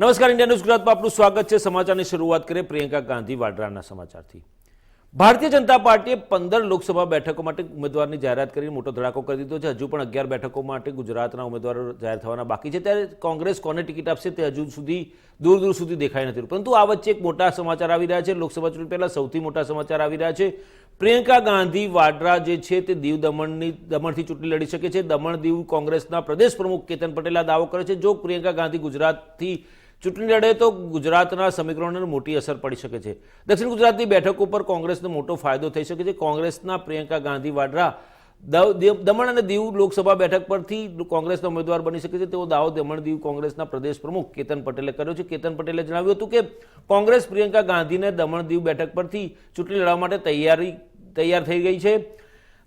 નમસ્કાર, India news ગુજરાતમાં આપનું સ્વાગત છે. સમાચારની શરૂઆત કરીએ પ્રિયંકા ગાંધી વાડરાના સમાચારથી. ભારતીય જનતા પાર્ટીએ પંદર લોકસભા બેઠકો માટે ઉમેદવારની જાહેરાત કરીને મોટો ધડાકો કરી દીધો છે. હજુ પણ અગિયાર બેઠકો માટે ગુજરાતના ઉમેદવારો જાહેર થવાના બાકી છે. ત્યારે કોંગ્રેસ કોને ટિકિટ આપશે તે હજુ સુધી, દૂર દૂર સુધી દેખાઈ નથી પરંતુ આ વચ્ચે એક મોટા સમાચાર આવી રહ્યા છે. લોકસભા ચૂંટણી પહેલાં સૌથી મોટા સમાચાર આવી રહ્યા છે. પ્રિયંકા ગાંધી વાડરા જે છે તે દીવ દમણની, દમણથી ચૂંટણી લડી શકે છે. દમણ દીવ કોંગ્રેસના પ્રદેશ પ્રમુખ કેતન પટેલ આ દાવો કરે છે. જો પ્રિયંકા ગાંધી ગુજરાતથી ચૂંટણી લડે તો ગુજરાતના સમીકરણોને મોટી અસર પડી શકે છે. દક્ષિણ ગુજરાતની બેઠક ઉપર કોંગ્રેસને મોટો ફાયદો થઈ શકે છે. કોંગ્રેસના પ્રિયંકા ગાંધી વાડરા દમણ અને દીવ લોકસભા બેઠક પરથી કોંગ્રેસના ઉમેદવાર બની શકે છે. તેવો દાવો, દમણ, દીવ કોંગ્રેસના પ્રદેશ પ્રમુખ કેતન પટેલે કર્યો છે. કેતન પટેલે જણાવ્યું હતું કે કોંગ્રેસ પ્રિયંકા ગાંધીને દમણ દીવ બેઠક પરથી ચૂંટણી લડવા માટે તૈયારી, તૈયાર થઈ ગઈ છે.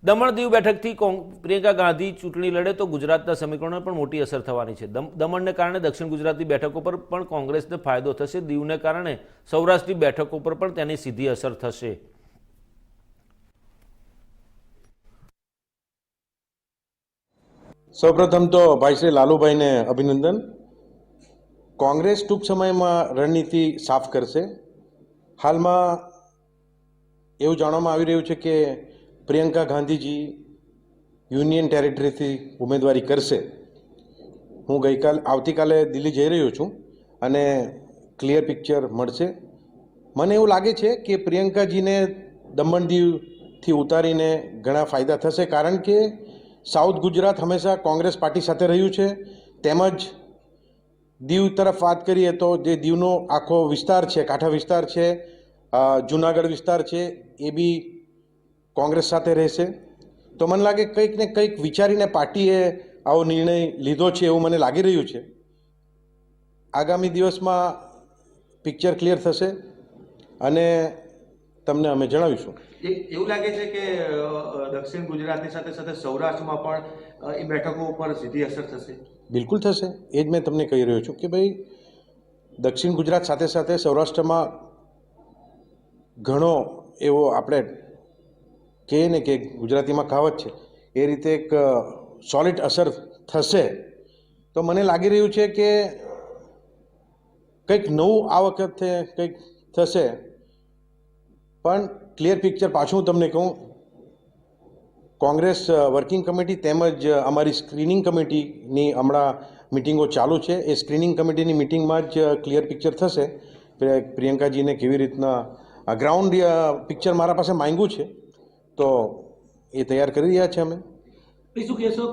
દમણ દીવ બેઠકથી પ્રિયંકા ગાંધી ચૂંટણી લડે તો ગુજરાતના સમીકરણો પણ મોટી અસર થવાની છે. દમ- દમણને કારણે દક્ષિણ ગુજરાતની બેઠકો પર પણ કોંગ્રેસને ફાયદો થશે. દીવને કારણે સૌરાષ્ટ્રની બેઠકો પર પણ તેની સીધી અસર થશે. સૌપ્રથમ તો ભાઈ શ્રી લાલુભાઈને અભિનંદન. કોંગ્રેસ ટૂંક સમયમાં રણનીતિ સાફ કરશે. હાલમાં એવું જાણવામાં આવી રહ્યું છે કે પ્રિયંકા ગાંધીજી યુનિયન ટેરેટરીથી ઉમેદવારી કરશે. હું ગઈકાલ, આવતીકાલે દિલ્હી જઈ રહ્યો છું અને ક્લિયર પિક્ચર મળશે. મને એવું લાગે છે કે પ્રિયંકાજીને દમણ દીવથી ઉતારીને ઘણા ફાયદા થશે, કારણ કે સાઉથ ગુજરાત હંમેશા કોંગ્રેસ પાર્ટી સાથે રહ્યું છે. તેમજ દીવ તરફ વાત કરીએ તો જે દીવનો આખો વિસ્તાર છે, કાંઠા વિસ્તાર છે જુનાગઢ વિસ્તાર છે, એ બી કોંગ્રેસ સાથે રહેશે? તો મને લાગે કંઈક ને કંઈક વિચારીને પાર્ટીએ આવો નિર્ણય લીધો છે એવું મને લાગી રહ્યું છે. આગામી દિવસમાં પિક્ચર ક્લિયર થશે અને તમને અમે જણાવીશું. એવું લાગે છે કે દક્ષિણ ગુજરાતની સાથે સાથે સૌરાષ્ટ્રમાં પણ એ બેઠકો ઉપર સીધી અસર થશે? બિલકુલ થશે. એ જ મેં તમને કહી રહ્યો છું કે ભાઈ દક્ષિણ ગુજરાત સાથે સાથે સૌરાષ્ટ્રમાં ઘણો એવો આપણે કહીએ ને કે ગુજરાતીમાં કહાવત છે, એ રીતે એક સોલિડ અસર થશે, તો મને લાગી રહ્યું છે કે કંઈક નવું આ વખતે કંઈક થશે. પણ ક્લિયર પિક્ચર પાછું તમને કહું, કોંગ્રેસ વર્કિંગ કમિટી તેમજ અમારી સ્ક્રીનિંગ કમિટીની હમણાં મિટિંગો ચાલુ છે. એ સ્ક્રીનિંગ કમિટીની મિટિંગમાં જ ક્લિયર પિક્ચર થશે. પ્રિયંકાજીને કેવી રીતના ગ્રાઉન્ડ પિક્ચર મારા પાસે માંગ્યું છે. તો એ તૈયાર કરી રહ્યા છે અમે. શું કહેશો?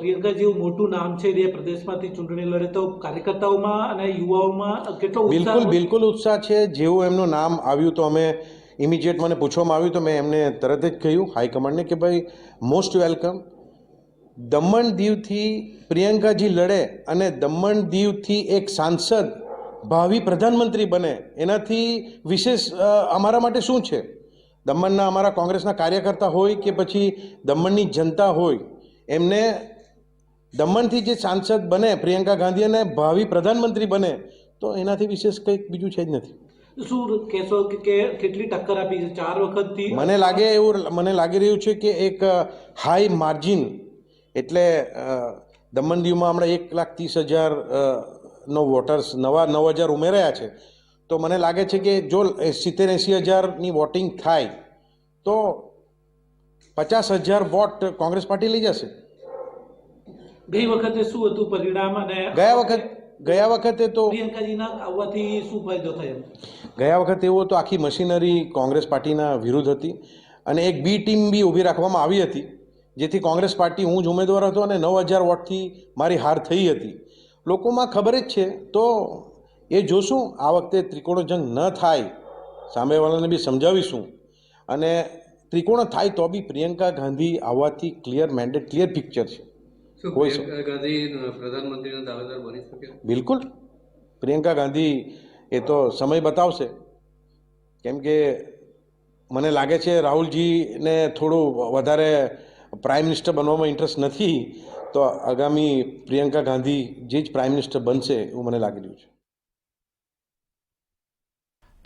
પ્રિયંકા જેવું મોટું નામ છે એ પ્રદેશમાંથી ચૂંટણી લડે તો કાર્યકર્તાઓમાં અને યુવાઓમાં કેટલો બિલકુલ બિલકુલ ઉત્સાહ છે. જેવું એમનું નામ આવ્યું તો અમે ઇમિડિયેટ મને પૂછવામાં આવ્યું તો મેં એમને તરત જ કહ્યું હાઈકમાન્ડને કે ભાઈ મોસ્ટ વેલકમ દમણ દીવથી પ્રિયંકાજી લડે અને દમણ દીવથી એક સાંસદ ભાવિ પ્રધાનમંત્રી બને એનાથી વિશેષ અમારા માટે શું છે? દમણના અમારા કોંગ્રેસના કાર્યકર્તા હોય કે પછી દમણની જનતા હોય એમને દમણથી જે સાંસદ બને પ્રિયંકા ગાંધી અને ભાવિ પ્રધાનમંત્રી બને તો એનાથી વિશેષ કંઈક બીજું છે જ નથી. શું કહેશો કે કેટલી ટક્કર આપી છે? ચાર વખતથી? મને લાગે એવું મને લાગી રહ્યું છે કે એક હાઈ માર્જિન એટલે દમણ દીવમાં હમણાં એક લાખ ત્રીસ હજાર નો વોટર્સ નવા નવ હજાર ઉમેરાયા છે. તો મને લાગે છે કે જો સિત્તેર એંસી હજારની વોટિંગ થાય તો પચાસ હજાર વોટ કોંગ્રેસ પાર્ટી લઈ જશે? ગઈ વખતે શું હતું પરિણામ અને ગયા વખત ગયા વખતે તો પ્રિયંકાજીના આવવાથી શું ફાયદો થયો? ગયા વખતે એવું હતું આખી મશીનરી કોંગ્રેસ પાર્ટીના વિરુદ્ધ હતી અને એક બી ટીમ બી ઊભી રાખવામાં આવી હતી જેથી કોંગ્રેસ પાર્ટી હું જ ઉમેદવાર હતો અને નવ હજાર વોટથી મારી હાર થઈ હતી. લોકોમાં ખબર જ છે તો એ જોશું. આ વખતે ત્રિકોણ જંગ ન થાય સામેવાળાને બી સમજાવીશું. અને ત્રિકોણ થાય તો બી પ્રિયંકા ગાંધી આવવાથી ક્લિયર મેન્ડેટ ક્લિયર પિક્ચર છે. કોઈ પ્રધાનમંત્રીના દાવેદાર બની શકે? બિલકુલ. પ્રિયંકા ગાંધી એ તો સમય બતાવશે. કેમ કે મને લાગે છે રાહુલજીને થોડું વધારે પ્રાઇમ મિનિસ્ટર બનવામાં ઇન્ટરેસ્ટ નથી. તો આગામી પ્રિયંકા ગાંધી જે જ પ્રાઇમ મિનિસ્ટર બનશે એવું મને લાગી રહ્યું છે.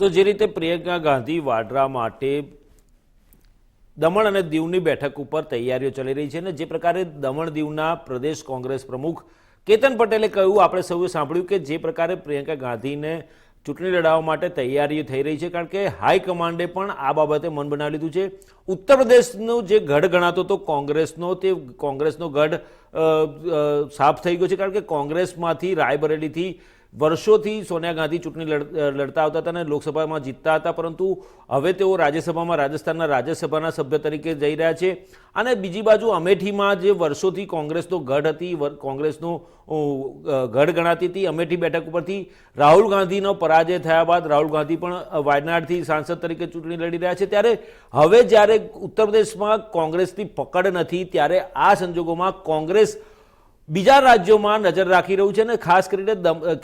તો જે રીતે પ્રિયંકા ગાંધી વાડરા માટે દમણ અને દીવની બેઠક ઉપર તૈયારીઓ ચાલી રહી છે અને જે પ્રકારે દમણ દીવના પ્રદેશ કોંગ્રેસ પ્રમુખ કેતન પટેલે કહ્યું, આપણે સૌએ સાંભળ્યું કે જે પ્રકારે પ્રિયંકા ગાંધીને ચૂંટણી લડાવવા માટે તૈયારીઓ થઈ રહી છે, કારણ કે હાઈકમાન્ડે પણ આ બાબતે મન બનાવી લીધું છે. ઉત્તર પ્રદેશનો જે ગઢ ગણાતો હતો કોંગ્રેસનો, તે કોંગ્રેસનો ગઢ સાફ થઈ ગયો છે, કારણ કે કોંગ્રેસમાંથી રાયબરેલીથી વર્ષોથી સોનિયા ગાંધી ચૂંટણી લડ- લડતા આવતા હતા અને લોકસભામાં જીતતા હતા, પરંતુ હવે તેઓ રાજ્યસભામાં રાજસ્થાનના રાજ્યસભાના સભ્ય તરીકે જઈ રહ્યા છે. અને બીજી બાજુ અમેઠીમાં જે વર્ષોથી કોંગ્રેસનો ગઢ હતી કોંગ્રેસનો ગઢ ગણાતી હતી, અમેઠી બેઠક ઉપરથી રાહુલ ગાંધીનો પરાજય થયા બાદ રાહુલ ગાંધી પણ વાયનાડથી સાંસદ તરીકે ચૂંટણી લડી રહ્યા છે. ત્યારે હવે જ્યારે ઉત્તર પ્રદેશમાં કોંગ્રેસની પકડ નથી, ત્યારે આ સંજોગોમાં કોંગ્રેસ બીજા રાજ્યોમાં નજર રાખી રહ્યું છે અને ખાસ કરીને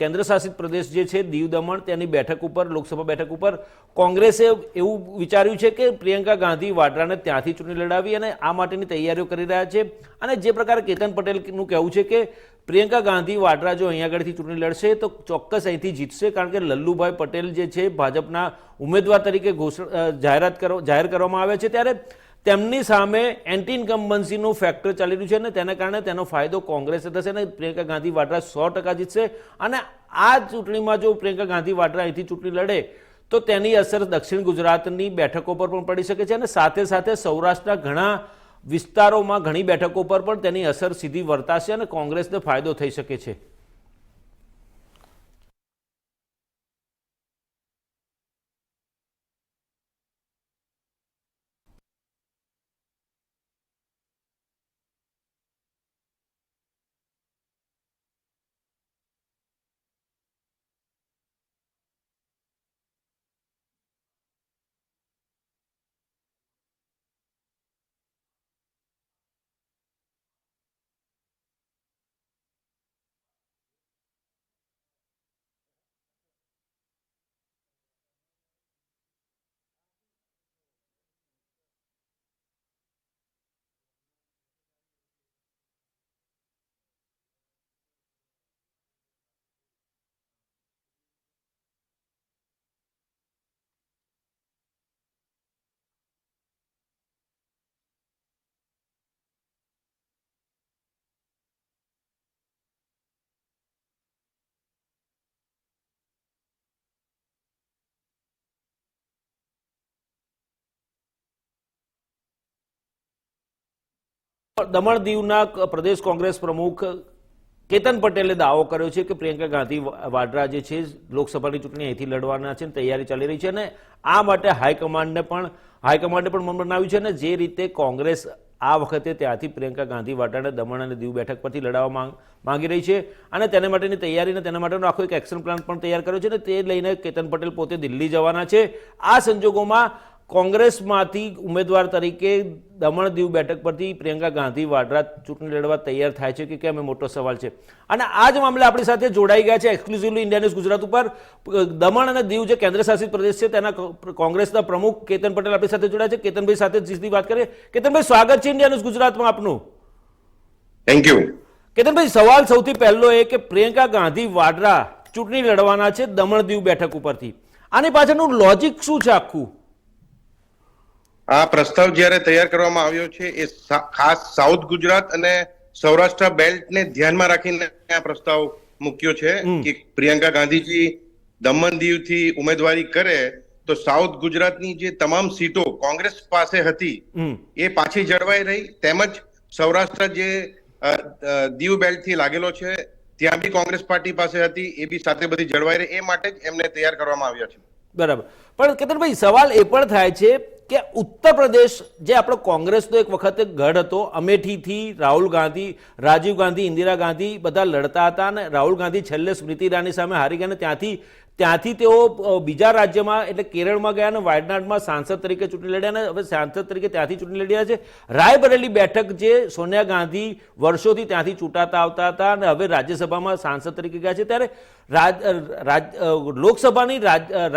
કેન્દ્રશાસિત પ્રદેશ જે છે, દીવ દમણ, તેની બેઠક ઉપર, લોકસભા બેઠક ઉપર, કોંગ્રેસે એવું વિચાર્યું છે કે પ્રિયંકા ગાંધી વાડરાને ત્યાંથી ચૂંટણી લડાવી અને આ માટેની તૈયારીઓ કરી રહ્યા છે. અને જે પ્રકારે કેતન પટેલનું કહેવું છે કે પ્રિયંકા ગાંધી વાડરા જો અહીંયા આગળથી ચૂંટણી લડશે, તો ચોક્કસ અહીંથી જીતશે, કારણ કે લલ્લુભાઈ પટેલ જે છે, ભાજપના ઉમેદવાર તરીકે ઘોષણા જાહેરાત જાહેર કરવામાં આવે છે. ત્યારે તેમની સામે એન્ટી ઇન્કમ્બન્સીનું ફેક્ટર ચાલી રહ્યું છે અને તેના કારણે તેનો ફાયદો કોંગ્રેસે થશે અને પ્રિયંકા ગાંધી વાડરા સો ટકા જીતશે. અને આ ચૂંટણીમાં જો પ્રિયંકા ગાંધી વાડરા અહીંથી ચૂંટણી લડે, તો તેની અસર દક્ષિણ ગુજરાતની બેઠકો પર પણ પડી શકે છે અને સાથે સાથે સૌરાષ્ટ્રના ઘણા વિસ્તારોમાં ઘણી બેઠકો પર પણ તેની અસર સીધી વર્તાશે અને કોંગ્રેસને ફાયદો થઈ શકે છે. દમણ દીવના પ્રદેશ કોંગ્રેસ પ્રમુખ કેતન પટેલે દાવો કર્યો છે કે પ્રિયંકા ગાંધી વાડ્રા જે છે, લોકસભાની ચૂંટણી અહીંથી લડવાના છે તૈયારી ચાલી રહી છે અને આ માટે હાઈકમાન્ડને પણ, હાઈકમાન્ડે પણ મન બનાવ્યું છે અને જે રીતે કોંગ્રેસ આ વખતે ત્યાંથી પ્રિયંકા ગાંધી વાડરાને દમણ અને દીવ બેઠક પરથી લડાવવા માંગી રહી છે અને તેને માટેની તૈયારી અને તેના માટેનો આખો એક એક્શન પ્લાન પણ તૈયાર કર્યો છે અને તે લઈને કેતન પટેલ પોતે દિલ્હી જવાના છે. આ સંજોગોમાં કોંગ્રેસમાંથી ઉમેદવાર તરીકે દમણ દીવ બેઠક પરથી પ્રિયંકા ગાંધી વાડરા ચૂંટણી લડવા તૈયાર થાય છે કે કેમ એ મોટો સવાલ છે. અને આ જ મામલે આપણી સાથે જોડાઈ ગયા છે એક્સક્લુઝિવલી ઇન્ડિયા ન્યૂઝ ગુજરાત ઉપર. દમણ અને દીવ જે કેન્દ્રશાસિત પ્રદેશ છે તેના કોંગ્રેસના પ્રમુખ કેતન પટેલ આપણી સાથે જોડાયા છે. કેતનભાઈ સાથે જીતની વાત કરીએ. કેતનભાઈ સ્વાગત છે ઇન્ડિયા ન્યૂઝ ગુજરાતમાં આપનું. થેન્ક યુ કેતનભાઈ સવાલ સૌથી પહેલો એ કે પ્રિયંકા ગાંધી વાડરા ચૂંટણી લડવાના છે દમણ દીવ બેઠક ઉપરથી. આની પાછળનું લોજિક શું છે આખું? આ પ્રસ્તાવ જ્યારે તૈયાર કરવામાં આવ્યો છે એ ખાસ સાઉથ ગુજરાત અને સૌરાષ્ટ્ર બેલ્ટને ધ્યાનમાં રાખીને આ પ્રસ્તાવ મૂક્યો છે કે પ્રિયંકા ગાંધીજી દમણ દીવથી ઉમેદવારી કરે તો સાઉથ ગુજરાતની જે તમામ સીટો કોંગ્રેસ પાસે હતી એ પાછી જળવાઈ રહી. તેમજ સૌરાષ્ટ્ર જે દીવ બેલ્ટથી લાગેલો છે ત્યાં બી કોંગ્રેસ પાર્ટી પાસે હતી એ બી સાથે બધી જળવાઈ રહી. એ માટે જ એમને તૈયાર કરવામાં આવ્યા છે. બરાબર. પણ કેતનભાઈ સવાલ એ પણ થાય છે કે ઉત્તર પ્રદેશ જે આપણો કોંગ્રેસનો એક વખત ગઢ હતો, અમેઠીથી રાહુલ ગાંધી, રાજીવ ગાંધી, ઇન્દિરા ગાંધી બધા લડતા હતા અને રાહુલ ગાંધી છેલ્લે સ્મૃતિ ઈરાની સામે હારી ગયા ત્યાંથી ત્યાંથી તેઓ બીજા રાજ્યમાં, એટલે કેરળમાં ગયા અને વાયનાડમાં સાંસદ તરીકે ચૂંટણી લડ્યા અને હવે સાંસદ તરીકે ત્યાંથી ચૂંટણી લડ્યા છે. રાયબરેલી બેઠક જે સોનિયા ગાંધી વર્ષોથી ત્યાંથી ચૂંટાતા આવતા હતા અને હવે રાજ્યસભામાં સાંસદ તરીકે ગયા છે. ત્યારે લોકસભાની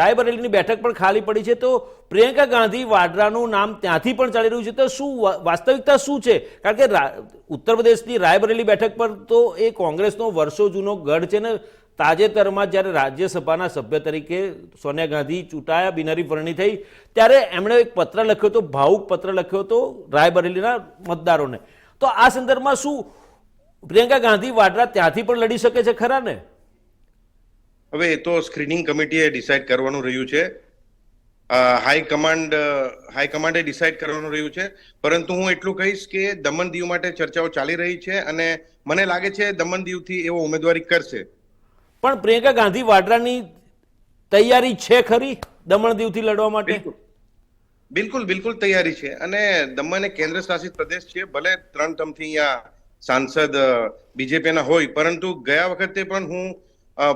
રાયબરેલીની બેઠક પણ ખાલી પડી છે. તો પ્રિયંકા ગાંધી વાડરાનું નામ ત્યાંથી પણ ચાલી રહ્યું છે. તો શું વાસ્તવિકતા શું છે? કારણ કે ઉત્તર પ્રદેશની રાયબરેલી બેઠક પર તો એ કોંગ્રેસનો વર્ષો જૂનો ગઢ છે ને તાજેતરમાં જ્યારે રાજ્યસભાના સભ્ય તરીકે સોનિયા ગાંધી ચૂંટાયા, બિનહરીફ વરણી થઈ, ત્યારે એમણે એક પત્ર લખ્યો હતો, ભાવુક પત્ર લખ્યો હતો રાયબરેલીના મતદારોને. તો આ સંદર્ભમાં શું પ્રિયંકા ગાંધી વાડરા ત્યાંથી પણ લડી શકે છે ખરા ને? હવે એ તો સ્ક્રીનિંગ કમિટીએ ડિસાઇડ કરવાનું રહ્યું છે. હાઈકમાન્ડ હાઈકમાન્ડે ડિસાઇડ કરવાનું રહ્યું છે. પરંતુ હું એટલું કહીશ કે દમણ દીવ માટે ચર્ચાઓ ચાલી રહી છે અને મને લાગે છે દમણ દીવથી એવો ઉમેદવારી કરશે. પણ પ્રિયંકા ગાંધી વાડરાની તૈયારી છે ખરી દમણ દીવથી લડવા માટે? બિલકુલ. બિલકુલ તૈયારી છે. અને દમણ એ કેન્દ્ર શાસિત પ્રદેશ છે. ભલે ત્રણ ટર્મથી અહીંયા સાંસદ બીજેપીના હોય પરંતુ ગયા વખતે પણ હું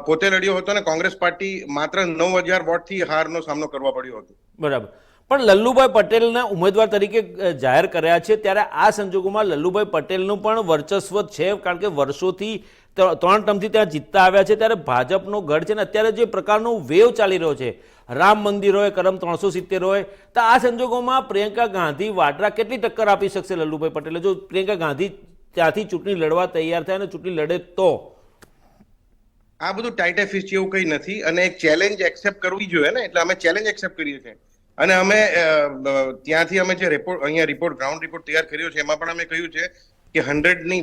પોતે લડ્યો હતો અને કોંગ્રેસ પાર્ટી માત્ર નવ હજાર વોટથી હારનો સામનો કરવા પડ્યો હતો. બરાબર. પણ લલ્લુભાઈ પટેલના ઉમેદવાર તરીકે જાહેર કર્યા છે, ત્યારે આ સંજોગોમાં લલ્લુભાઈ પટેલનું પણ વર્ચસ્વ છે, કારણ કે વર્ષોથી ત્ર- ત્રણ ટર્મથી ત્યાં જીતતા આવ્યા છે, ત્યારે ભાજપનો ગઢ છે ને અત્યારે જે પ્રકારનો વેવ ચાલી રહ્યો છે. રામ મંદિર હોય, કરમ ત્રણસો સિત્તેર હોય, તો આ સંજોગોમાં પ્રિયંકા ગાંધી વાડરા કેટલી ટક્કર આપી શકશે લલ્લુભાઈ પટેલે? જો પ્રિયંકા ગાંધી ત્યાંથી ચૂંટણી લડવા તૈયાર થાય અને ચૂંટણી લડે તો? આ બધું ટાઈટ ફિશ જેવું કંઈ નથી, અને એક ચેલેન્જ એક્સેપ્ટ કરવી જોઈએ ને, એટલે અમે ચેલેન્જ એક્સેપ્ટ કરીએ છીએ. અને અમે ત્યાંથી અમે જે રિપોર્ટ અહીંયા રિપોર્ટ ગ્રાઉન્ડ રિપોર્ટ તૈયાર કર્યો છે, એમાં પણ અમે કહ્યું છે કે હંડ્રેડની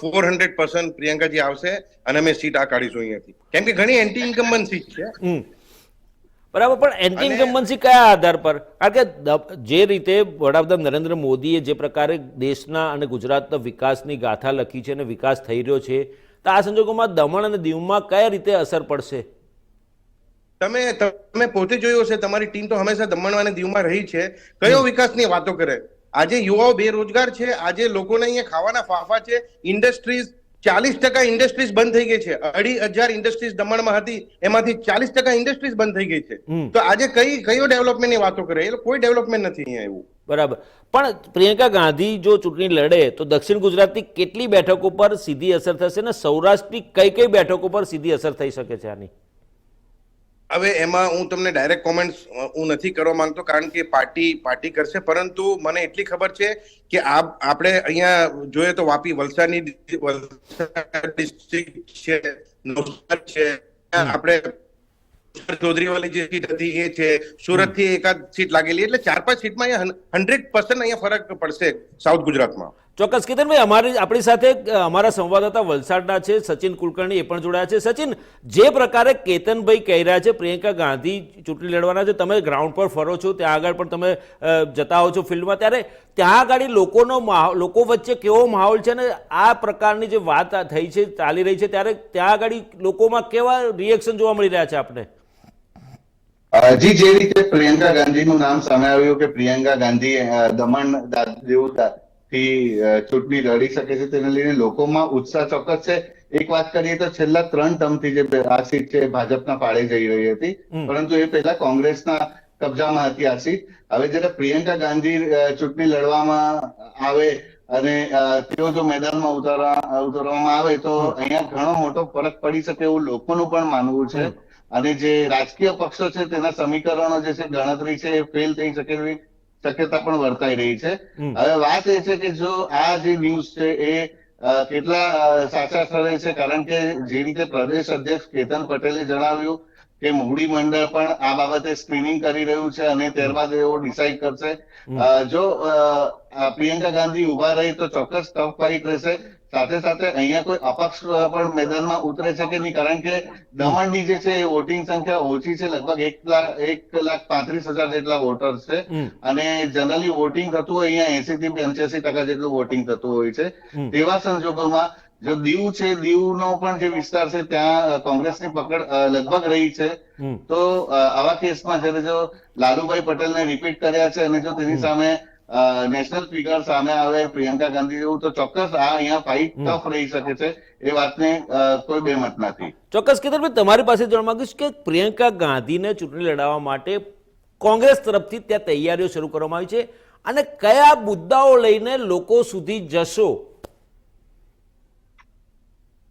ફોર હંડ્રેડ પર્સન્ટ પ્રિયંકાજી આવશે અને અમે સીટ આ કાઢીશું અહીંયાથી. કેમ કે ઘણી એન્ટી ઇન્કમ્બન સીટ છે. બરાબર, પણ એન્ટી ઇન્કમ્બન્સી કયા આધાર પર? કારણ કે જે રીતે વડાપ્રધાન નરેન્દ્ર મોદીએ જે પ્રકારે દેશના અને ગુજરાતના વિકાસની ગાથા લખી છે અને વિકાસ થઈ રહ્યો છે, તો આ સંજોગોમાં દમણ અને દીવમાં કયા રીતે અસર પડશે? તમે તમે પોતે જોયું હશે તમારી ટીમ તો હંમેશા દમણ અને દીવમાં રહી છે. કયો વિકાસની વાતો કરે? આજે યુવાઓ બેરોજગાર છે આજે લોકોને અહીંયા ખાવાના ફાફા છે ઇન્ડસ્ટ્રીઝ ચાલીસ ટકા ઇન્ડસ્ટ્રીઝ બંધ થઈ ગઈ છે. અઢી હજાર ઇન્ડસ્ટ્રીઝ દમણમાં હતી એમાંથી ચાલીસ ટકા ઇન્ડસ્ટ્રીઝ બંધ થઈ ગઈ છે. તો આજે કઈ કયો ડેવલપમેન્ટની વાતો કરે? એ કોઈ ડેવલપમેન્ટ નથી અહીંયા એવું. બરાબર. પણ પ્રિયંકા ગાંધી જો ચૂંટણી લડે તો દક્ષિણ ગુજરાતની કેટલી બેઠકો પર સીધી અસર થશે અને સૌરાષ્ટ્રની કઈ કઈ બેઠકો પર સીધી અસર થઈ શકે છે આની? હવે એમાં હું તમને ડાયરેક્ટ કોમેન્ટ હું નથી કરવા માંગતો કારણ કે પાર્ટી પાર્ટી કરશે. પરંતુ મને એટલી ખબર છે કે આ આપણે અહીંયા જોઈએ તો વાપી વલસાડની વલસાડ ડિસ્ટ્રિક્ટ છે નવસારી છે આપણે ચૌધરીવાલી જે સીટ હતી એ છે. સુરતથી એકાદ સીટ લાગેલી. એટલે ચાર પાંચ સીટમાં હંડ્રેડ પર્સન્ટ અહીંયા ફરક પડશે સાઉથ ગુજરાતમાં. ચોક્કસ કેતનભાઈ અમારી આપણી સાથે અમારા સંવાદદાતા વલસાડના છે, સચિન કુલકર્ણી એ પણ જોડાયા છે. સચિન, જે પ્રકારે કેતનભાઈ કહી રહ્યા છે, પ્રિયંકા ગાંધી ચૂંટણી લડવાના છે, તમે ગ્રાઉન્ડ પર ફરો છો, ત્યાં આગળ પણ તમે જતા હો છો ફિલ્ડમાં ત્યારે ત્યાં આગળ લોકોનો લોકો વચ્ચે કેવો માહોલ છે અને આ પ્રકારની જે વાત થઈ છે, ચાલી રહી છે, ત્યારે ત્યાં આગળ લોકોમાં કેવા રિએક્શન જોવા મળી રહ્યા છે આપણે જી, જે રીતે પ્રિયંકા ગાંધીનું નામ સામે આવ્યું કે પ્રિયંકા ગાંધી દમણ દાદરીઓ થી ચૂંટણી લડી શકે છે તેને લઈને લોકોમાં ઉત્સાહ ચોક્કસ છે. એક વાત કરીએ તો છેલ્લા ત્રણ ટર્મથી જે આ સીટ છે ભાજપના પાળે જઈ રહી હતી. પરંતુ એ પહેલા કોંગ્રેસના કબજામાં હતી આ સીટ. હવે જયારે પ્રિયંકા ગાંધી ચૂંટણી લડવામાં આવે અને તેઓ જો મેદાનમાં ઉતારવા ઉતારવામાં આવે તો અહીંયા ઘણો મોટો ફરક પડી શકે એવું લોકોનું પણ માનવું છે. અને જે રાજકીય પક્ષો છે તેના સમીકરણો જે છે ગણતરી છે એ ફેલ થઈ શકે એવી શક્યતા પણ વર્તાઈ રહી છે. હવે વાત એ છે કે જો આ જે ન્યૂઝ છે એ કેટલા સાચા સ્થળે છે? કારણ કે જે રીતે પ્રદેશ અધ્યક્ષ કેતન પટેલે જણાવ્યું કે મોવડી મંડળ પણ આ બાબતે સ્ક્રીનિંગ કરી રહ્યું છે અને ત્યારબાદ એવો ડિસાઈડ કરશે. જો પ્રિયંકા ગાંધી ઊભા રહી તો ચોક્કસ ટફ ફાઇટ રહેશે. સાથે સાથે અહીંયા કોઈ અપક્ષ પણ મેદાનમાં ઉતરે છે કે નહીં? કારણ કે દમણની જે છે એ વોટિંગ સંખ્યા ઓછી છે. લગભગ એક લાખ એક લાખ પાંત્રીસ હજાર જેટલા વોટર છે. અને જનરલી વોટિંગ થતું હોય અહીંયા એસી થી પંચ્યાસી ટકા જેટલું વોટિંગ થતું હોય છે. તેવા સંજોગોમાં જો દીવ છે દીવનો પણ જે વિસ્તાર છે ત્યાં કોંગ્રેસ કોંગ્રેસની પકડ લગભગ રહી છે. તો આવા કેસમાં જ્યારે જો લાલુભાઈ પટેલને રિપીટ કર્યા છે અને જો તેની સામે નેશનલ ફિગર સામે આવે પ્રિયંકા ગાંધી જેવું તો ચોક્કસ આ અહીંયા ફાઇટ ટફ રહી શકે છે. એ વાતને કોઈ કોઈ બેમત નથી. ચોક્કસ કેતનભાઈ તમારી પાસે જાણવા માંગીશ કે પ્રિયંકા ગાંધીને ચૂંટણી લડાવવા માટે કોંગ્રેસ તરફથી ત્યાં તૈયારીઓ શરૂ કરવામાં આવી છે. અને કયા મુદ્દાઓ લઈને લોકો સુધી જશો?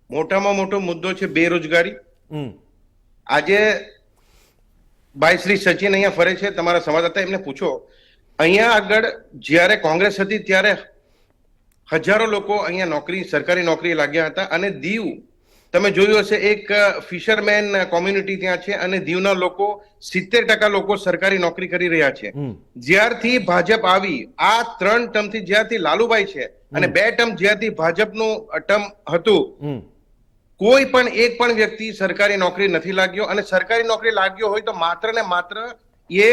મોટામાં મોટો મુદ્દો છે બેરોજગારી. આજે ભાઈ શ્રી સચિન અહીંયા ફરે છે તમારા સંવાદદાતા એમને પૂછો. અહીંયા આગળ જ્યારે કોંગ્રેસ હતી ત્યારે હજારો લોકો અહીંયા નોકરી સરકારી નોકરી લાગ્યા હતા અને દીવ તમે જોયું હશે એક ફિશરમેન કોમ્યુનિટી ત્યાં છે અને દીવના લોકો સિત્તેર ટકા લોકો સરકારી નોકરી કરી રહ્યા છે. જ્યારથી ભાજપ આવી આ ત્રણ ટર્મથી જ્યારથી લાલુભાઈ છે અને બે ટર્મ જ્યારથી ભાજપનું ટર્મ હતું કોઈ પણ એક પણ વ્યક્તિ સરકારી નોકરી નથી લાગ્યો અને સરકારી નોકરી લાગ્યો હોય તો માત્ર ને માત્ર એ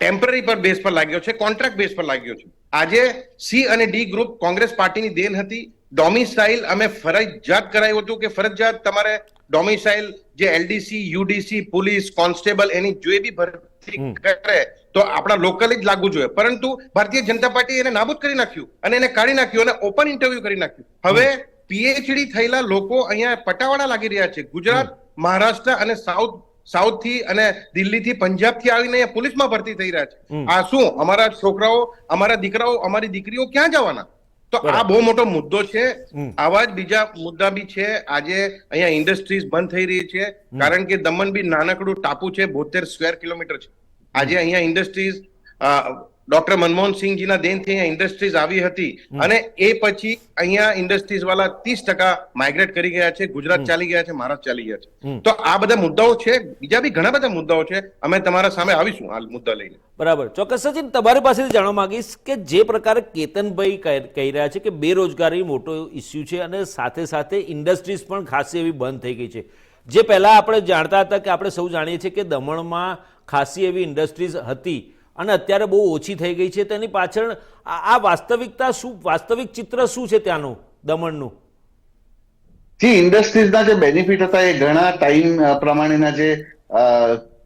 ટેમ્પરરી પર બેઝ પર લાગ્યો છે કોન્ટ્રાક્ટ બેઝ પર લાગ્યો છે. આજે સી અને ડી ગ્રુપ કોંગ્રેસ પાર્ટીની દેન હતી. ડોમિસાઇલ અમે ફરજિયાત કરાયું હતું કે ફરજિયાત તમારે ડોમિસાઇલ જે એલડીસી યુડીસી પોલીસ કોન્સ્ટેબલ એની જે બી ભરતી કરે તો આપણા લોકલ જ લાગવું જોઈએ. પરંતુ ભારતીય જનતા પાર્ટી એને નાબૂદ કરી નાખ્યું અને એને કાઢી નાખ્યું અને ઓપન ઇન્ટરવ્યુ કરી નાખ્યું. હવે પીએચડી થયેલા લોકો અહીંયા પટાવાળા લાગી રહ્યા છે. ગુજરાત મહારાષ્ટ્ર અને સાઉથ સાઉથથી અને દિલ્હી થી પંજાબથી આવીને પોલીસમાં ભરતી થઈ રહ્યા છે. આ શું? અમારા છોકરાઓ અમારા દીકરાઓ અમારી દીકરીઓ ક્યાં જવાના? તો આ બહુ મોટો મુદ્દો છે. આવા જ બીજા મુદ્દા બી છે. આજે અહીંયા ઇન્ડસ્ટ્રીઝ બંધ થઈ રહી છે. કારણ કે દમણ બી નાનકડું ટાપુ છે બોતેર સ્ક્વેર કિલોમીટર છે. આજે અહીંયા ઇન્ડસ્ટ્રીઝ ડોક્ટર મનમોહન સિંહજીના દેનથી અહીંયા ઇન્ડસ્ટ્રીઝ આવી હતી અને એ પછી અહીંયા ઇન્ડસ્ટ્રીઝ વાળા ત્રીસ ટકા માઇગ્રેટ કરી ગયા છે ગુજરાત ચાલી ગયા છે મહારાષ્ટ્ર ચાલી ગયા છે. તો આ બધા મુદ્દાઓ છે બીજા બી ઘણા બધા મુદ્દાઓ છે અમે તમારા સામે આવીશું આ મુદ્દા લઈને. બરાબર. ચોક્કસ સચિન તમારી પાસેથી જાણવા માંગીશ કે જે પ્રકારે કેતનભાઈ કહી રહ્યા છે કે બેરોજગારી મોટો ઇસ્યુ છે અને સાથે સાથે ઇન્ડસ્ટ્રીઝ પણ ખાસી એવી બંધ થઈ ગઈ છે. જે પહેલાં આપણે જાણતા હતા કે આપણે સૌ જાણીએ છીએ કે દમણમાં ખાસી એવી ઇન્ડસ્ટ્રીઝ હતી. અને અત્યારે બહુ ઓછી થઈ ગઈ છે. તેની પાછળ આ વાસ્તવિકતા શું વાસ્તવિક ચિત્ર શું છે ત્યાંનું દમણનું? જે ઇન્ડસ્ટ્રીઝના જે બેનિફિટ હતા એ ઘણા ટાઈમ પ્રમાણેના જે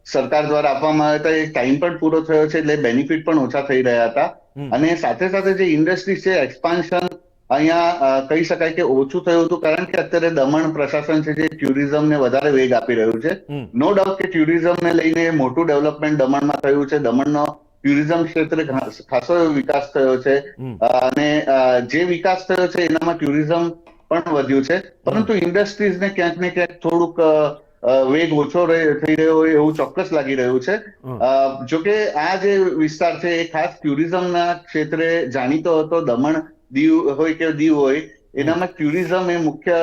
સરકાર દ્વારા આપવામાં આવ્યા હતા એ ટાઈમ પણ પૂરો થયો છે એટલે બેનિફિટ પણ ઓછા થઈ રહ્યા હતા. અને સાથે સાથે જે ઇન્ડસ્ટ્રી છે એક્સપાન્શન અહીંયા કહી શકાય કે ઓછું થયું હતું કારણ કે અત્યારે દમણ પ્રશાસન છે જે ટુરિઝમને વધારે વેગ આપી રહ્યું છે. નો ડાઉટ કે ટુરિઝમને લઈને મોટું ડેવલપમેન્ટ દમણમાં થયું છે. દમણનો ટુરિઝમ ક્ષેત્રે ખાસો એવો વિકાસ થયો છે. અને જે વિકાસ થયો છે એનામાં ટુરિઝમ પણ વધ્યું છે. પરંતુ ઇન્ડસ્ટ્રીઝને ક્યાંક ને ક્યાંક થોડુંક વેગ ઓછો થઈ રહ્યો હોય એવું ચોક્કસ લાગી રહ્યું છે. અ, જોકે આ જે વિસ્તાર છે એ ખાસ ટુરિઝમના ક્ષેત્રે જાણીતો હતો. દમણ દીવ હોય કે દીવ હોય એનામાં ટુરિઝમ એ મુખ્ય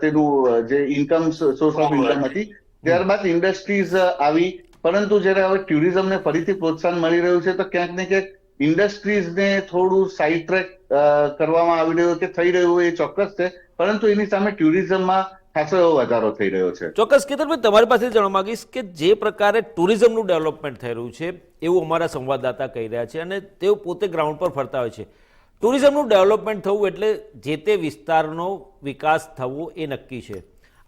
તેનું જે ઇન્કમ સોર્સ ઓફ ઇન્કમ હતી. ત્યારબાદ ઇન્ડસ્ટ્રીઝ આવી. પરંતુ જ્યારે હવે ટુરિઝમને ફરીથી પ્રોત્સાહન મળી રહ્યું છે તો ક્યાંક ને ક્યાંક ઇન્ડસ્ટ્રીઝને થોડું સાઇડ ટ્રેક કરવામાં આવી રહ્યું કે થઈ રહ્યું એ ચોક્કસ છે. પરંતુ એની સામે ટુરિઝમમાં ખાસો એવો વધારો થઈ રહ્યો છે. ચોક્કસ કેતનભાઈ તમારી પાસે જાણવા માંગીશ કે જે પ્રકારે ટુરિઝમનું ડેવલપમેન્ટ થઈ રહ્યું છે એવું અમારા સંવાદદાતા કહી રહ્યા છે અને તેઓ પોતે ગ્રાઉન્ડ પર ફરતા હોય છે. ટુરિઝમનું ડેવલપમેન્ટ થવું એટલે જે તે વિસ્તારનો વિકાસ થવો એ નક્કી છે.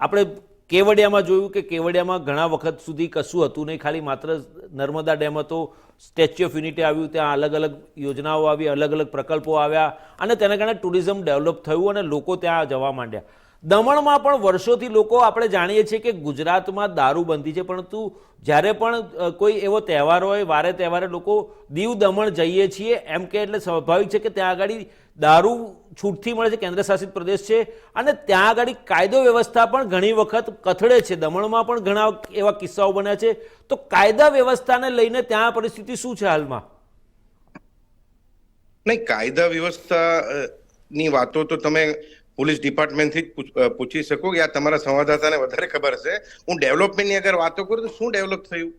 આપણે કેવડિયામાં જોયું કે કેવડિયામાં ઘણા વખત સુધી કશું હતું નહીં, ખાલી માત્ર નર્મદા ડેમ હતો, સ્ટેચ્યુ ઓફ યુનિટી આવ્યું, ત્યાં અલગ અલગ યોજનાઓ આવી, અલગ અલગ પ્રકલ્પો આવ્યા અને તેના કારણે ટુરિઝમ ડેવલપ થયું અને લોકો ત્યાં જવા માંડ્યા. દમણમાં પણ વર્ષોથી લોકો આપણે જાણીએ છીએ કે ગુજરાતમાં દારૂબંધી છે, પરંતુ જ્યારે પણ કોઈ એવો તહેવાર હોય, વારે તહેવારે લોકો દીવ દમણ જઈએ છીએ, એમ કે એટલે સ્વાભાવિક છે કે ત્યાં આગળ દારૂ છૂટથી મળે છે કેન્દ્ર શાસિત પ્રદેશ છે, અને ત્યાં આગળ કાયદો વ્યવસ્થા પણ ઘણી વખત કથળે છે. દમણમાં પણ ઘણા એવા કિસ્સાઓ બન્યા છે. તો કાયદા વ્યવસ્થાને લઈને ત્યાં પરિસ્થિતિ શું છે હાલમાં? નહીં, કાયદા વ્યવસ્થા ની વાતો તો તમે પોલીસ ડિપાર્ટમેન્ટથી જ પૂછી શકો કે આ તમારા સંવાદદાતાને વધારે ખબર હશે. હું ડેવલપમેન્ટની અગર વાતો કરું તો શું ડેવલપ થયું?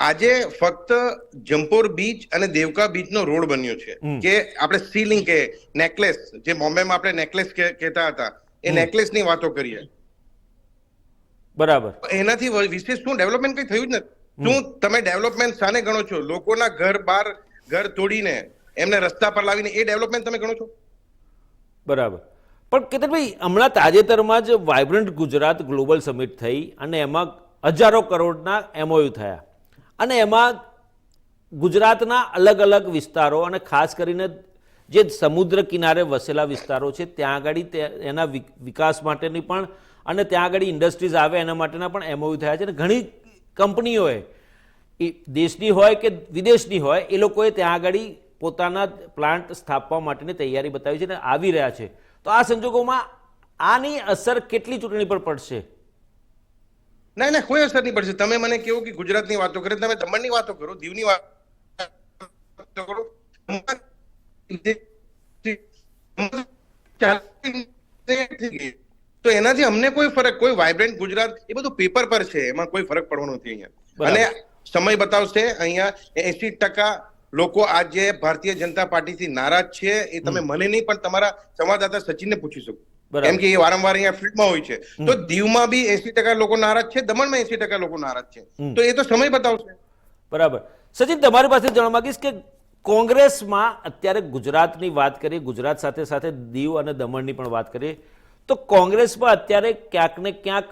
આજે ફક્ત જમ્પોર બીચ અને દેવકા બીચનો રોડ બન્યો છે. કે આપણે સીલિંગ કે નેકલેસ જે બોમ્બેમાં આપણે નેકલેસ કહેતા હતા એ નેકલેસની વાતો કરીએ. બરાબર. એનાથી વિશેષ શું ડેવલપમેન્ટ કઈ થયું જ નથી. શું તમે ડેવલપમેન્ટ સાને ગણો છો? લોકોના ઘર બાર ઘર તોડીને એમને રસ્તા પર લાવીને એ ડેવલપમેન્ટ તમે ગણો છો? બરાબર. પણ કેતનભાઈ, હમણાં તાજેતરમાં જ વાઇબ્રન્ટ ગુજરાત ગ્લોબલ સમિટ થઈ અને એમાં હજારો કરોડના એમઓયુ થયા. અને એમાં ગુજરાતના અલગ અલગ વિસ્તારો અને ખાસ કરીને જે સમુદ્ર કિનારે વસેલા વિસ્તારો છે, ત્યાં આગળ એના વિકાસ માટેની પણ અને ત્યાં આગળ ઇન્ડસ્ટ્રીઝ આવે એના માટેના પણ એમઓયુ થયા છે. અને ઘણી કંપનીઓએ, એ દેશની હોય કે વિદેશની હોય, એ લોકોએ ત્યાં આગળ પોતાના પ્લાન્ટ સ્થાપવા માટેની તૈયારી બતાવી છે અને આવી રહ્યા છે. તો આ સંજોગોમાં આની અસર કેટલી ચૂંટણી પર પડશે? ના ના કોઈ અસર નહીં પડશે. તમે મને કહો કે ગુજરાતની વાતો કરે તમે દમણની વાતો કરો દીવની વાતો કરો. તો એનાથી અમને કોઈ ફરક કોઈ વાઇબ્રન્ટ ગુજરાત એ બધું પેપર પર છે. એમાં કોઈ ફરક પડવાનો નથી અહીંયા. અને સમય બતાવશે. અહીંયા એસી ટકા લોકો આજે ભારતીય જનતા પાર્ટીથી નારાજ છે એ તમે મને નહીં પણ તમારા સંવાદદાતા સચિનને પૂછી શકો. બરાબર. કે એ વારંવાર અહીંયા ફિલ્ડમાં હોય છે. તો દીવમાં બી એસી ટકા લોકો નારાજ છે દમણમાં એસી ટકા લોકો નારાજ છે. તો એ તો સમય બતાવશે. બરાબર. સચિન તમારી પાસે જાણવા માંગીશ કે કોંગ્રેસમાં અત્યારે ગુજરાતની વાત કરીએ ગુજરાત સાથે સાથે દીવ અને દમણની પણ વાત કરીએ તો કોંગ્રેસમાં અત્યારે ક્યાંક ને ક્યાંક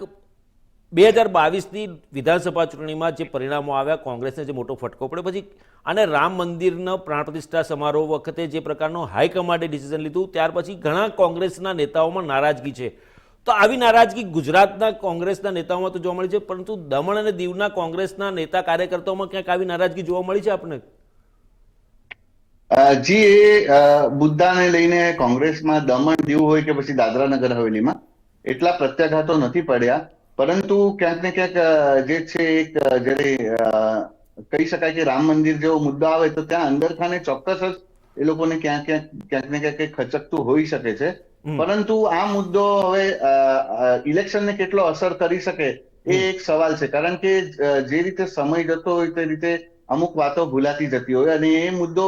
બે હજાર બાવીસની વિધાનસભા ચૂંટણીમાં જે પરિણામો આવ્યા કોંગ્રેસને જે મોટો ફટકો પડ્યો પછી અને રામ મંદિરનો પ્રાણ પ્રતિષ્ઠા સમારોહ વખતે જે પ્રકારનો હાઈકમાન્ડે ડિસિઝન લીધું, ત્યાર પછી ઘણા કોંગ્રેસના નેતાઓમાં નારાજગી છે. તો આવી નારાજગી ગુજરાતના કોંગ્રેસના નેતાઓમાં તો જોવા મળી છે, પરંતુ દમણ અને દીવના કોંગ્રેસના નેતા કાર્યકર્તાઓમાં ક્યાંક આવી નારાજગી જોવા મળી છે આપણને જી, એ મુદ્દાને લઈને કોંગ્રેસમાં દમણ, દીવ હોય કે પછી દાદરા નગર હવેલીમાં, એટલા પ્રત્યાઘાતો નથી પડ્યા. પરંતુ ક્યાંક ને ક્યાંક જે છે એક જ્યારે કહી શકાય કે રામ મંદિર જેવો મુદ્દો આવે તો ત્યાં અંદર ખાને ચોક્કસ જ એ લોકોને ક્યાંક ક્યાંક ક્યાંક ને ક્યાંક ખચકતું હોઈ શકે છે. પરંતુ આ મુદ્દો હવે ઇલેક્શનને કેટલો અસર કરી શકે એ એક સવાલ છે. કારણ કે જે રીતે સમય જતો હોય તે રીતે અમુક વાતો ભૂલાતી જતી હોય અને એ મુદ્દો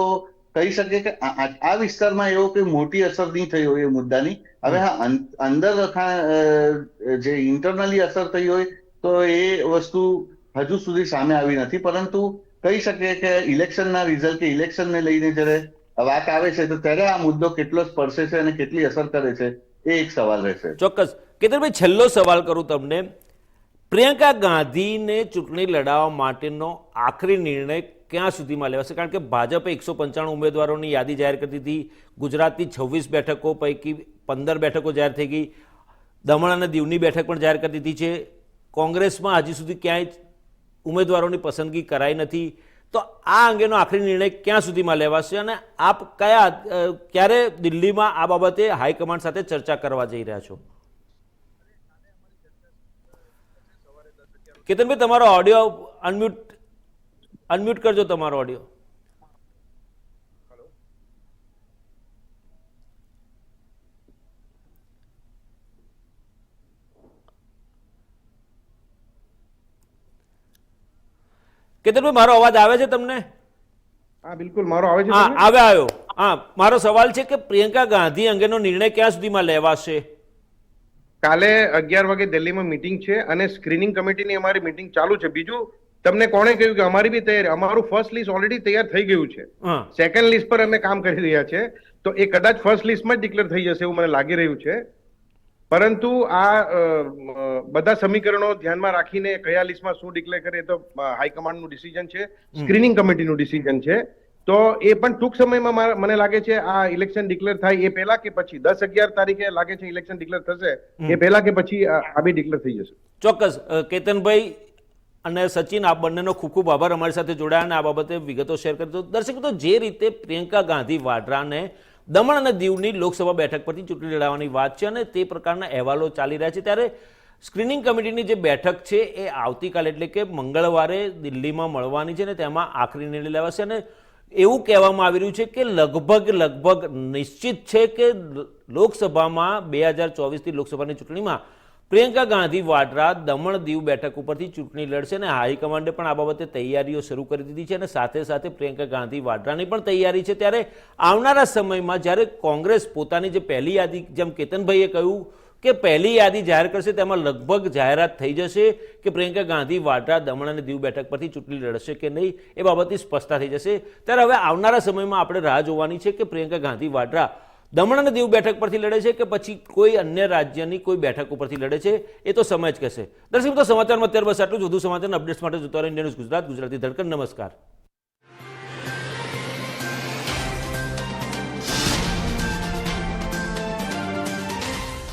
કહી શકે કે આ- વિસ્તારમાં એવો કોઈ મોટી અસર નહીં થઈ હોય એ મુદ્દાની. હવે હા અંદર જે ઇન્ટરનલી અસર થઈ હોય તો એ વસ્તુ હજુ સુધી સામે આવી નથી, પરંતુ કહી શકીએ કે ઇલેક્શનના રિઝલ્ટ કે ઇલેક્શનને લઈને જ્યારે વાત આવે છે, તો ત્યારે આ મુદ્દો કેટલો સ્પર્શે છે અને કેટલી અસર કરે છે એ એક સવાલ રહેશે. ચોક્કસ. કેતનભાઈ, છેલ્લો સવાલ કરું તમને. પ્રિયંકા ગાંધીને ચૂંટણી લડાવવા માટેનો આખરી નિર્ણય ક્યાં સુધીમાં લેવાશે? કારણ કે ભાજપે એકસો પંચાણું ઉમેદવારોની યાદી જાહેર કરી દીધી. ગુજરાતની છવ્વીસ બેઠકો પૈકી પંદર બેઠકો જાહેર થઈ ગઈ. દમણ અને દીવની બેઠક પણ જાહેર કરી દીધી છે. કોંગ્રેસમાં હજી સુધી ક્યાંય ઉમેદવારોની પસંદગી કરાઈ નથી, તો આ અંગેનો આખરી નિર્ણય ક્યાં સુધીમાં લેવાશે અને આપ કયા ક્યારે દિલ્હીમાં આ બાબતે હાઈકમાન્ડ સાથે ચર્ચા કરવા જઈ રહ્યા છો? કેતનભાઈ, તમારો ઓડિયો અનમ્યુટ અનમ્યુટ કરજો તમારો ઓડિયો કેતનભાઈ મારો અવાજ આવે છે તમને? હા બિલકુલ મારો આવે છે હા આવે આવ્યો. હા મારો સવાલ છે કે પ્રિયંકા ગાંધી અંગેનો નિર્ણય ક્યાં સુધીમાં લેવાશે? કાલે અગિયાર વાગે દિલ્હીમાં મીટિંગ છે અને સ્ક્રીનિંગ કમિટીની અમારી મીટિંગ ચાલુ છે. બીજું તમને કોણે કહ્યું કે અમારી બી તૈયારી અમારું ફર્સ્ટ લિસ્ટ ઓલરેડી તૈયાર થઈ ગયું છે. સેકન્ડ લિસ્ટ પર અમે કામ કરી રહ્યા છે. તો એ કદાચ ફર્સ્ટ લિસ્ટમાં જ ડિક્લેર થઈ જશે એવું મને લાગી રહ્યું છે. પરંતુ આ બધા સમીકરણો ધ્યાનમાં રાખીને કયા લિસ્ટમાં શું ડિક્લેર કરે એ તો હાઈકમાન્ડનું ડિસિઝન છે સ્ક્રીનિંગ કમિટીનું ડિસિઝન છે. તો એ પણ ટૂંક સમયમાં મને લાગે છે આ ઇલેક્શન ડિક્લેર થાય એ પહેલા કે પછી? દસ અગિયાર તારીખે લાગે છે ઇલેક્શન ડિક્લેર થશે એ પહેલા કે પછી આ બી ડિક્લેર થઈ જશે. ચોક્કસ. કેતનભાઈ અને સચિન આ બંનેનો ખૂબ ખૂબ આભાર અમારી સાથે જોડાયા અને આ બાબતે વિગતો શેર કરી. તો દર્શક મિત્રો જે રીતે પ્રિયંકા ગાંધી વાડરાને દમણ અને દીવની લોકસભા બેઠક પરથી ચૂંટણી લડાવવાની વાત છે અને તે પ્રકારના અહેવાલો ચાલી રહ્યા છે. ત્યારે સ્ક્રીનિંગ કમિટીની જે બેઠક છે એ આવતીકાલે એટલે કે મંગળવારે દિલ્હીમાં મળવાની છે ને તેમાં આખરી નિર્ણય લેવાશે. અને એવું કહેવામાં આવી રહ્યું છે કે લગભગ લગભગ નિશ્ચિત છે કે લોકસભામાં બે હજાર ચોવીસની લોકસભાની ચૂંટણીમાં પ્રિયંકા ગાંધી વાડરા દમણ દીવ બેઠક ઉપરથી ચૂંટણી લડશે અને હાઈકમાન્ડે પણ આ બાબતે તૈયારીઓ શરૂ કરી દીધી છે અને સાથે સાથે પ્રિયંકા ગાંધી વાડરાની પણ તૈયારી છે. ત્યારે આવનારા સમયમાં જ્યારે કોંગ્રેસ પોતાની જે પહેલી યાદી, જેમ કેતનભાઈએ કહ્યું કે પહેલી યાદી જાહેર કરશે, તેમાં લગભગ જાહેરાત થઈ જશે કે પ્રિયંકા ગાંધી વાડરા, દમણ અને દીવ બેઠક પરથી ચૂંટણી લડશે કે નહીં એ બાબતની સ્પષ્ટતા થઈ જશે. ત્યારે હવે આવનારા સમયમાં આપણે રાહ જોવાની છે કે પ્રિયંકા ગાંધી વાડરા દમણ અને દીવ બેઠક પરથી લડે છે કે પછી કોઈ અન્ય રાજ્યની કોઈ બેઠક ઉપરથી લડે છે, એ તો સમય જ કહેશે. દર્શક મિત્રો, સમાચારમાં અત્યારે બસ આટલું જ. વધુ સમાચારના અપડેટ્સ માટે જોતા રહો. ઇન્ડિયા ન્યૂઝ ગુજરાત, ગુજરાતી ધડકન. નમસ્કાર.